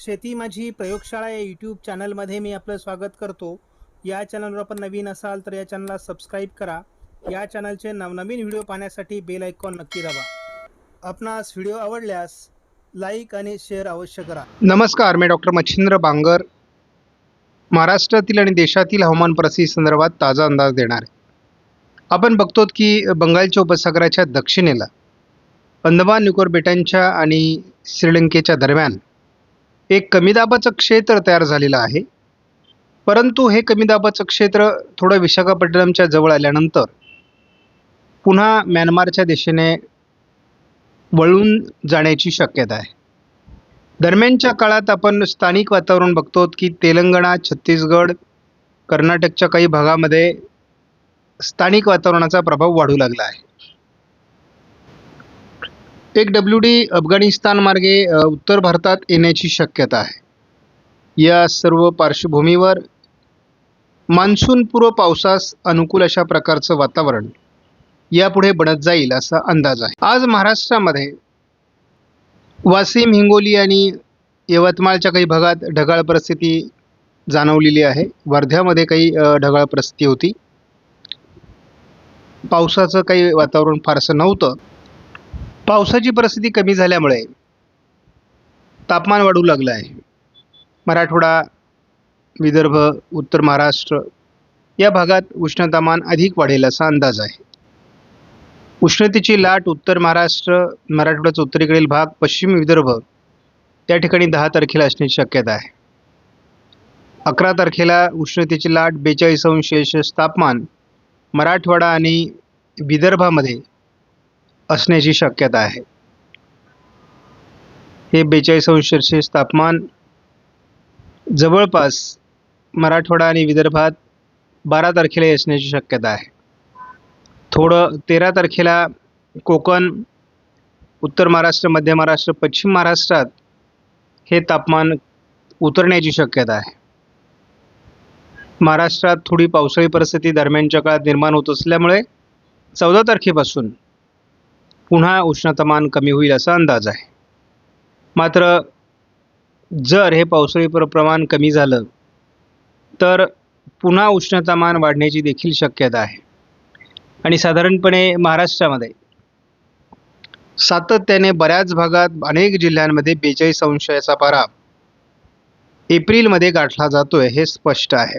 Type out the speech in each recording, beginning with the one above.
शेती माझी प्रयोगशाळा या यूट्यूब चॅनलमध्ये मी आपलं स्वागत करतो. या चॅनलवर आपण नवीन असाल तर या चॅनलला सबस्क्राईब करा. या चॅनलचे नवनवीन व्हिडिओ पाहण्यासाठी बेल आयकॉन नक्की दाबा. आपणास व्हिडिओ आवडल्यास लाईक आणि शेअर अवश्य करा. नमस्कार मी डॉक्टर मच्छिंद्र बांगर. महाराष्ट्रातील आणि देशातील हवामान परिस्थिती संदर्भात ताजा अंदाज देणार आहे. आपण बघतो की बंगालच्या उपसागराच्या दक्षिणेला अंदमान निकोर बेटांच्या आणि श्रीलंकेच्या दरम्यान एक कमी दाबाचं क्षेत्र तयार झालेलं आहे. परंतु हे कमी दाबाचं क्षेत्र थोडं विशाखापट्टणमच्या जवळ आल्यानंतर पुन्हा म्यानमारच्या दिशेने वळून जाण्याची शक्यता आहे. दरम्यानच्या काळात आपण स्थानिक वातावरण बघतो की तेलंगणा छत्तीसगड कर्नाटकच्या काही भागामध्ये स्थानिक वातावरणाचा प्रभाव वाढू लागला आहे. एक डब्ल्यू डी अफगाणिस्तानमार्गे उत्तर भारतात येण्याची शक्यता आहे. या सर्व पार्श्वभूमीवर मान्सूनपूर्व पावसास अनुकूल अशा प्रकारचं वातावरण यापुढे बनत जाईल असा अंदाज आहे. आज महाराष्ट्रामध्ये वाशिम हिंगोली आणि यवतमाळच्या काही भागात ढगाळ परिस्थिती जाणवलेली आहे. वर्ध्यामध्ये काही ढगाळ परिस्थिती होती. पावसाचं काही वातावरण फारसं नव्हतं. पावसाची परिस्थिती कमी झाल्यामुळे तापमान वाढू लागलं आहे. मराठवाडा विदर्भ उत्तर महाराष्ट्र या भागात उष्णतामान अधिक वाढेल असा अंदाज आहे. उष्णतेची लाट उत्तर महाराष्ट्र मराठवाड्याचा उत्तरेकडील भाग पश्चिम विदर्भ त्या ठिकाणी दहा तारखेला असण्याची शक्यता आहे. अकरा तारखेला उष्णतेची लाट बेचाळीस अंश तापमान मराठवाडा आणि विदर्भामध्ये असण्याची शक्यता आहे. हे बेचाळीस अंश तापमान जवळपास मराठवाडा आणि विदर्भात बारा तारखेला असण्याची शक्यता आहे. थोडं तेरा तारखेला कोकण उत्तर महाराष्ट्र मध्य महाराष्ट्र पश्चिम महाराष्ट्रात हे तापमान उतरण्याची शक्यता आहे. महाराष्ट्रात थोडी पावसाळी परिस्थिती दरम्यानच्या काळात निर्माण होत असल्यामुळे चौदा तारखेपासून पुन्हा उष्णतामान कमी होईल असा अंदाज आहे. मात्र जर हे पावसाळी प्रमाण कमी झालं तर पुन्हा उष्णतामान वाढण्याची देखील शक्यता आहे. आणि साधारणपणे महाराष्ट्रामध्ये सातत्याने बऱ्याच भागात अनेक जिल्ह्यांमध्ये बेचाळीस अंशाचा पारा एप्रिलमध्ये गाठला जातोय हे स्पष्ट आहे.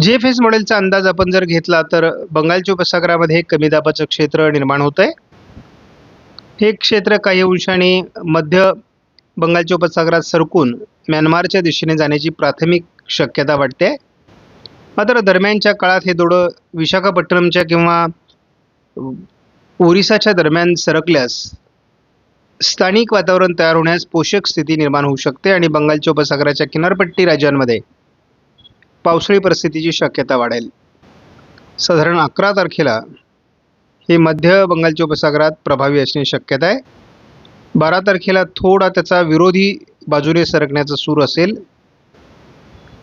जे एफ एस मॉडेलचा अंदाज आपण जर घेतला तर बंगालच्या उपसागरामध्ये कमी दाबाचं क्षेत्र निर्माण होत आहे हे क्षेत्र काही अंशाने मध्य बंगालच्या उपसागरात सरकून म्यानमारच्या दिशेने जाण्याची प्राथमिक शक्यता वाटते. मात्र दरम्यानच्या काळात हे थोडं विशाखापट्टणमच्या किंवा ओरिसाच्या दरम्यान सरकल्यास स्थानिक वातावरण तयार होण्यास पोषक स्थिती निर्माण होऊ शकते आणि बंगालच्या उपसागराच्या किनारपट्टी राज्यांमध्ये पावसाळी परिस्थितीची शक्यता वाढेल. साधारण अकरा तारखेला हे मध्य बंगालच्या उपसागरात प्रभावी असण्याची शक्यता आहे. बारा तारखेला थोडा त्याचा विरोधी बाजूने सरकण्याचा सूर असेल.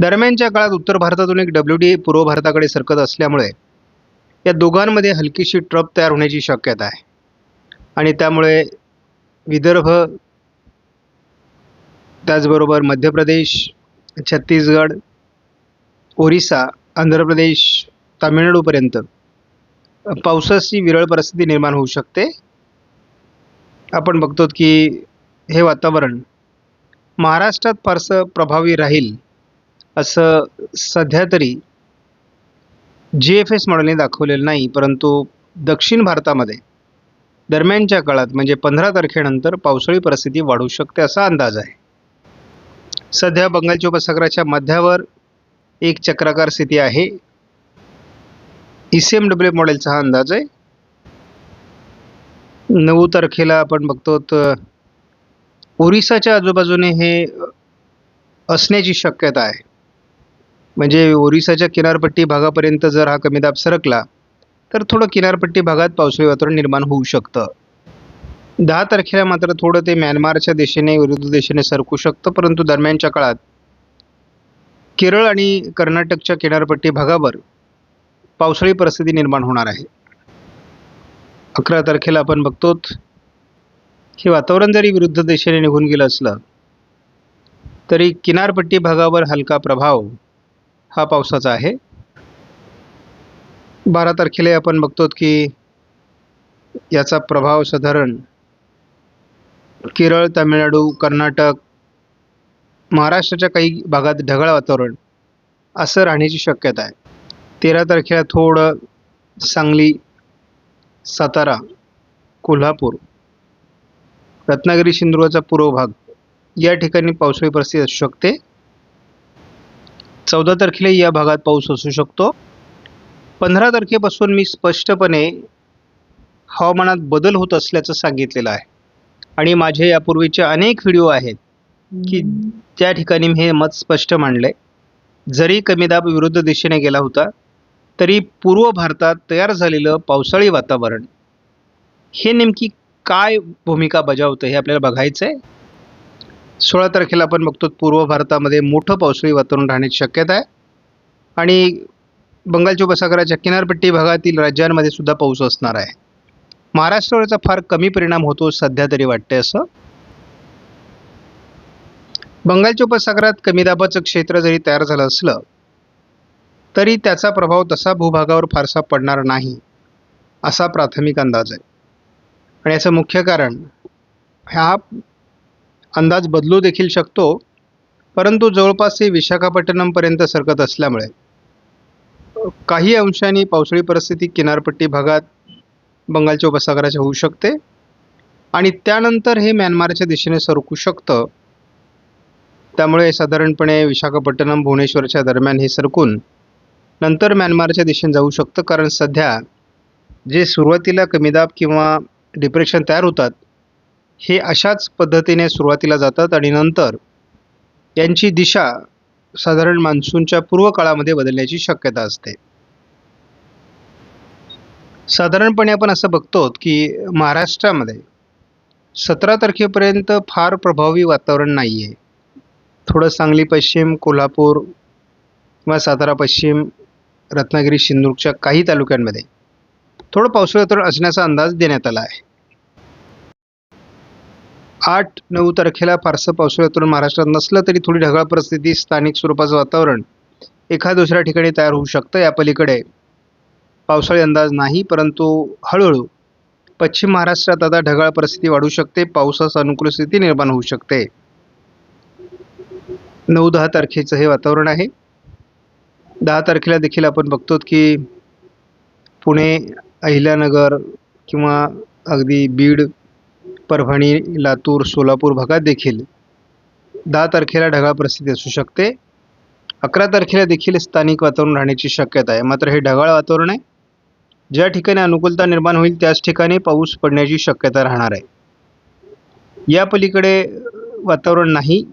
दरम्यानच्या काळात उत्तर भारतातून एक डब्ल्यू डी पूर्व भारताकडे सरकत असल्यामुळे या दोघांमध्ये हलकीशी ट्रप तयार होण्याची शक्यता आहे. आणि त्यामुळे विदर्भ त्याचबरोबर मध्य प्रदेश छत्तीसगड ओरिसा आंध्र प्रदेश तामिळनाडूपर्यंत. पावसाची विरळ परिस्थिती निर्माण होऊ शकते. आपण बघतो की हे वातावरण महाराष्ट्रात फारसं प्रभावी राहील असं सध्या तरी जी एफ एस मॉडेलने दाखवलेलं नाही परंतु दक्षिण भारतामध्ये दरम्यानच्या काळात म्हणजे पंधरा तारखेनंतर पावसाळी परिस्थिती वाढू शकते असा अंदाज आहे. सध्या बंगालच्या उपसागराच्या मध्यावर एक चक्राकार स्थिती आहे. ई सी एम डब्ल्यू मॉडेलचा हा अंदाज आहे. नऊ तारखेला आपण बघतो तर ओरिसाच्या आजूबाजूने हे असण्याची शक्यता आहे. म्हणजे ओरिसाच्या किनारपट्टी भागापर्यंत जर हा कमी दाब सरकला तर थोडं किनारपट्टी भागात पावसाळी वातावरण निर्माण होऊ शकतं. दहा तारखेला मात्र थोडं ते म्यानमारच्या दिशेने विरुद्ध दिशेने सरकू शकतं परंतु दरम्यानच्या काळात केरळ आणि कर्नाटकच्या किनारपट्टी भागावर पावसाळी परिस्थिती निर्माण होणार आहे. अकरा तारखेला आपण बघतो हे वातावरण जरी विरुद्ध दिशेने निघून गेलं असलं तरी किनारपट्टी भागावर हलका प्रभाव हा पावसाचा आहे. बारा तारखेला आपण बघतो की याचा प्रभाव साधारण केरळ तामिळनाडू कर्नाटक महाराष्ट्राच्या काही भागात ढगाळ वातावरण असं राहण्याची शक्यता आहे. तेरा तारखेला थोडं सांगली सातारा कोल्हापूर रत्नागिरी सिंधुदुर्गाचा पूर्व भाग या ठिकाणी पावसाळी परिस्थिती असू शकते. चौदा तारखेला या भागात पाऊस असू शकतो. पंधरा तारखेपासून मी स्पष्टपणे हवामानात बदल होत असल्याचं सांगितलेलं आहे. आणि माझे यापूर्वीचे अनेक व्हिडिओ आहेत. की त्या ठिकाणी मी हे मत स्पष्ट मांडले जरी कमी दाब विरुद्ध दिशेने गेला होता तरी पूर्व भारतात तयार झालेलं पावसाळी वातावरण हे नेमकी काय भूमिका बजावतं हे आपल्याला बघायचं आहे सोळा तारखेला आपण बघतो पूर्व भारतामध्ये मोठं पावसाळी वातावरण राहण्याची शक्यता आहे. आणि बंगालच्या उपसागराच्या किनारपट्टी भागातील राज्यांमध्ये सुद्धा पाऊस असणार आहे. महाराष्ट्रावरचा फार कमी परिणाम होतो सध्या तरी वाटते असं. बंगालच्या उपसागरात कमी दाबाचं क्षेत्र जरी तयार झालं असलं तरी त्याचा प्रभाव तसा भूभागावर फारसा पडणार नाही असा प्राथमिक अंदाज आहे. आणि याचं मुख्य कारण हा अंदाज बदलू देखील शकतो परंतु जवळपास हे विशाखापट्टणमपर्यंत सरकत असल्यामुळे काही अंशांनी पावसाळी परिस्थिती किनारपट्टी भागात बंगालच्या उपसागराच्या होऊ शकते आणि त्यानंतर हे म्यानमारच्या दिशेने सरकू शकतं त्यामुळे साधारणपणे विशाखापट्टणम भुवनेश्वरच्या दरम्यान हे सरकून नंतर म्यानमारच्या दिशेने जाऊ शकतं. कारण सध्या जे सुरुवातीला कमीदाब किंवा डिप्रेशन तयार होतात हे अशाच पद्धतीने सुरुवातीला जातात आणि नंतर यांची दिशा साधारण मान्सूनच्या पूर्व काळामध्ये बदलण्याची शक्यता असते. साधारणपणे आपण असं बघतो की महाराष्ट्रामध्ये सतरा तारखेपर्यंत फार प्रभावी वातावरण नाही आहे थोडं सांगली पश्चिम कोल्हापूर किंवा सातारा पश्चिम रत्नागिरी सिंधुदुर्गच्या काही तालुक्यांमध्ये. थोडं पावसाळी वातावरण असण्याचा अंदाज देण्यात आला आहे. आठ नऊ तारखेला फारसं पावसाळी वातावरण महाराष्ट्रात नसलं तरी थोडी ढगाळ परिस्थिती स्थानिक स्वरूपाचं वातावरण एखाद्या दुसऱ्या ठिकाणी तयार होऊ शकतं. या पलीकडे पावसाळी अंदाज नाही परंतु हळूहळू पश्चिम महाराष्ट्रात आता ढगाळ परिस्थिती वाढू शकते पावसास अनुकूल स्थिती निर्माण होऊ शकते. नऊ दहा तारखेचं हे वातावरण आहे. दहा तारखेला देखील आपण बघतो की पुणे अहिल्यानगर किंवा अगदी बीड परभणी लातूर सोलापूर भागात देखील दहा तारखेला ढगाळ परिस्थिती असू शकते. अकरा तारखेला देखील स्थानिक वातावरण राहण्याची शक्यता आहे. मात्र हे ढगाळ वातावरण आहे. ज्या ठिकाणी अनुकूलता निर्माण होईल त्याच ठिकाणी पाऊस पडण्याची शक्यता राहणार आहे. या पलीकडे वातावरण नाही.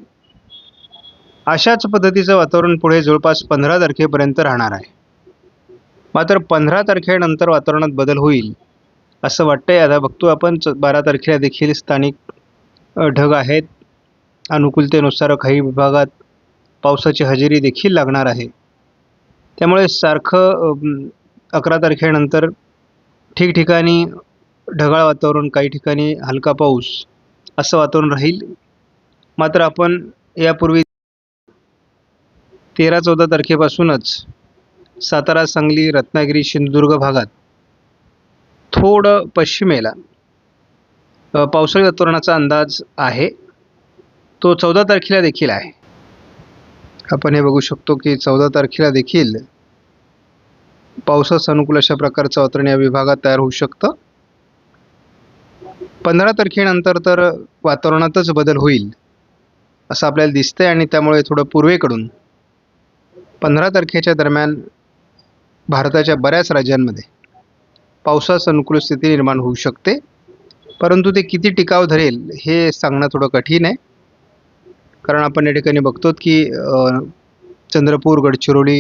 अशाच पद्धतीचं वातावरण पुढे जवळपास पंधरा तारखेपर्यंत राहणार आहे. मात्र पंधरा तारखेनंतर वातावरणात बदल होईल असं वाटतंय. आता बघतो आपण च बारा तारखेला देखील स्थानिक ढग आहेत. अनुकूलतेनुसार काही विभागात पावसाची हजेरी देखील लागणार आहे. त्यामुळे सारखं अकरा तारखेनंतर ठिकठिकाणी ढगाळ वातावरण काही ठिकाणी हलका पाऊस असं वातावरण राहील. मात्र आपण यापूर्वी तेरा चौदा तारखेपासूनच सातारा सांगली रत्नागिरी सिंधुदुर्ग भागात थोडं पश्चिमेला पावसाळी वातावरणाचा अंदाज आहे. तो चौदा तारखेला देखील आहे. आपण हे बघू शकतो की चौदा तारखेला देखील पावसास अनुकूल अशा प्रकारचं वातावरण या विभागात तयार होऊ शकतं. पंधरा तारखेनंतर तर वातावरणातच बदल होईल असं आपल्याला दिसतंय आणि त्यामुळे थोडं पूर्वेकडून पंधरा तारखेच्या दरम्यान भारताच्या बऱ्याच राज्यांमध्ये पावसास अनुकूल स्थिती निर्माण होऊ शकते. परंतु ते किती टिकाव धरेल हे सांगणं थोडं कठीण आहे. कारण आपण या ठिकाणी बघतो की चंद्रपूर गडचिरोली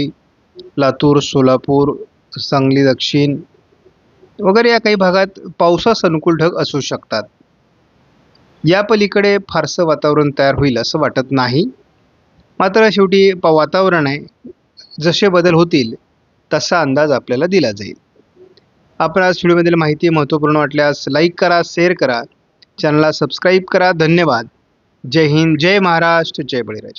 लातूर सोलापूर सांगली दक्षिण वगैरे या काही भागात पावसास अनुकूल ढग असू शकतात. या पलीकडे फारसं वातावरण तयार होईल असं वाटत नाही. मात्र शेवटी प वातावरण आहे. जसे बदल होतील तसा अंदाज आपल्याला दिला जाईल. आपण आज व्हिडिओमधील माहिती महत्त्वपूर्ण वाटल्यास लाईक करा शेअर करा. चॅनलला सबस्क्राईब करा. धन्यवाद. जय हिंद जय महाराष्ट्र जय बळीराजा.